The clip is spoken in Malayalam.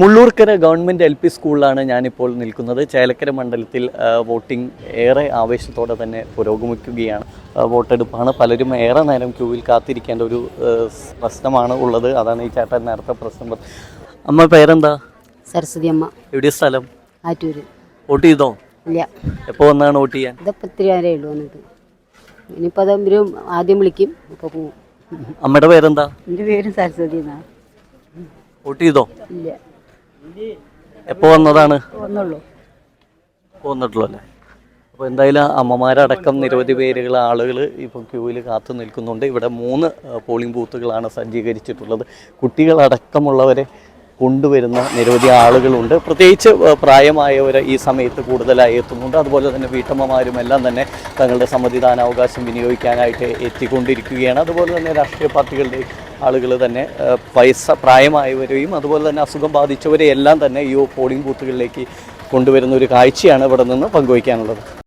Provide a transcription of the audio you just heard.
മുള്ളൂർക്കര ഗവൺമെന്റ് എൽ പി സ്കൂളിലാണ് ഞാനിപ്പോൾ നിൽക്കുന്നത്. ചേലക്കര മണ്ഡലത്തിൽ വോട്ടിംഗ് ഏറെ ആവേശത്തോടെ തന്നെ പുരോഗമിക്കുകയാണ്. വോട്ടെടുപ്പാണ്. പലരും ഏറെ നേരം ക്യൂവിൽ കാത്തിരിക്കേണ്ട ഒരു പ്രശ്നമാണ് ഉള്ളത്. അതാണ് ഈ ചേട്ടൻ നേരത്തെ പ്രശ്നം അമ്മ പേരെന്താ? സരസ്വതി അമ്മ. എവിടെ സ്ഥലം? ആറ്റൂര്. വോട്ട് ചെയ്തോ? ഇല്ല. എപ്പോൾ വന്നാണ് വോട്ട് ചെയ്യാൻ? ഇതിപ്പോൾ ഇത്തിരി നേരമേ ഉള്ളൂ വന്നിട്ട്. ഇനിയിപ്പോൾ അത് ആദ്യം വിളിക്കും. ഇപ്പോൾ പോവും. അമ്മയുടെ പേരെന്താ? എന്റെ പേര് സരസ്വതി എന്നാ. വോട്ട് ചെയ്തോ? ഇല്ല. എപ്പോൾ വന്നതാണ്? വന്നിട്ടുള്ളൂ അല്ലേ അപ്പോൾ എന്തായാലും അമ്മമാരടക്കം നിരവധി പേരുകൾ ആളുകൾ ഇപ്പോൾ ക്യൂവിൽ കാത്തു നിൽക്കുന്നുണ്ട്. ഇവിടെ മൂന്ന് പോളിംഗ് ബൂത്തുകളാണ് സജ്ജീകരിച്ചിട്ടുള്ളത്. കുട്ടികളടക്കമുള്ളവരെ കൊണ്ടുവരുന്ന നിരവധി ആളുകളുണ്ട്. പ്രത്യേകിച്ച് പ്രായമായവർ ഈ സമയത്ത് കൂടുതലായി എത്തുന്നുണ്ട്. അതുപോലെ തന്നെ വീട്ടമ്മമാരും എല്ലാം തന്നെ തങ്ങളുടെ സമ്മതിദാനാവകാശം വിനിയോഗിക്കാനായിട്ട് എത്തിക്കൊണ്ടിരിക്കുകയാണ്. അതുപോലെ തന്നെ രാഷ്ട്രീയ പാർട്ടികളുടെ ആളുകൾ തന്നെ പൈസ പ്രായമായവരെയും അതുപോലെ തന്നെ അസുഖം ബാധിച്ചവരെയെല്ലാം തന്നെ ഈ പോളിംഗ് ബൂത്തുകളിലേക്ക് കൊണ്ടുവരുന്ന ഒരു കാഴ്ചയാണ് ഇവിടെ നിന്ന് പങ്കുവയ്ക്കാനുള്ളത്.